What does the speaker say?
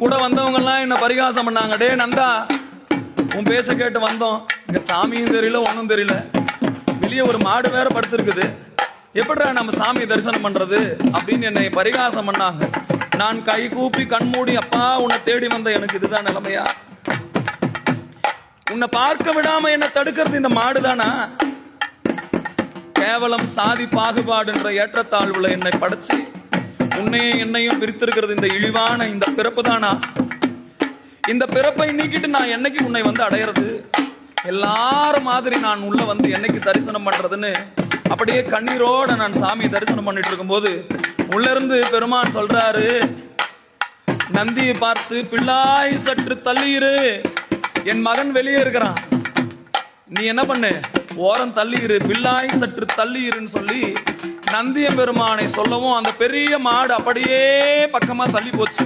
கூட வந்தவங்கெல்லாம் என்ன பரிகாசம் பண்ணாங்க. டே நந்தா உன் பேச கேட்டு வந்தோம். இங்க சாமியும் தெரியல ஒன்றும் தெரியல. வெளியே ஒரு மாடு வேற படுத்திருக்குது. எப்படிடா நம்ம சாமி தரிசனம் பண்றது? அப்படின்னு என்னை பரிகாசம் பண்ணாங்க. நான் கை கூப்பி கண்மூடி அப்பா உன்னை தேடி வந்த எனக்கு இதுதான் நிலைமையா? உன்னை பார்க்க விடாம என்ன தடுக்கிறது இந்த மாடுதானா? கேவலம் சாதி பாகுபாடுன்ற ஏற்றத்தாழ்வுல என்னை படைச்சு உன்னையும் என்னையும் பிரித்திருக்கிறது இந்த இழிவான இந்த பிறப்பு தானா இந்த பிறப்பை நீக்கிட்டு நான் என்னைக்கு உன்னை வந்து அடையிறது? எல்லாரும் மாதிரி நான் உள்ள வந்து என்னைக்கு தரிசனம் பண்றதுன்னு அப்படியே கண்ணீரோட நான் சாமி தரிசனம் பண்ணிட்டு இருக்கும்போது உள்ள இருந்து பெருமான் சொல்றாரு நந்தியை பார்த்து பிள்ளாய் சற்று தள்ளியிரு. என் மகன் வெளியே இருக்கிறான். நீ என்ன பண்ணு? ஓரம் தள்ளியிரு. பில்லாய் சற்று தள்ளியிருன்னு சொல்லி நந்தியம் பெருமானை சொல்லவும் அந்த பெரிய மாடு அப்படியே பக்கமா தள்ளி போச்சு.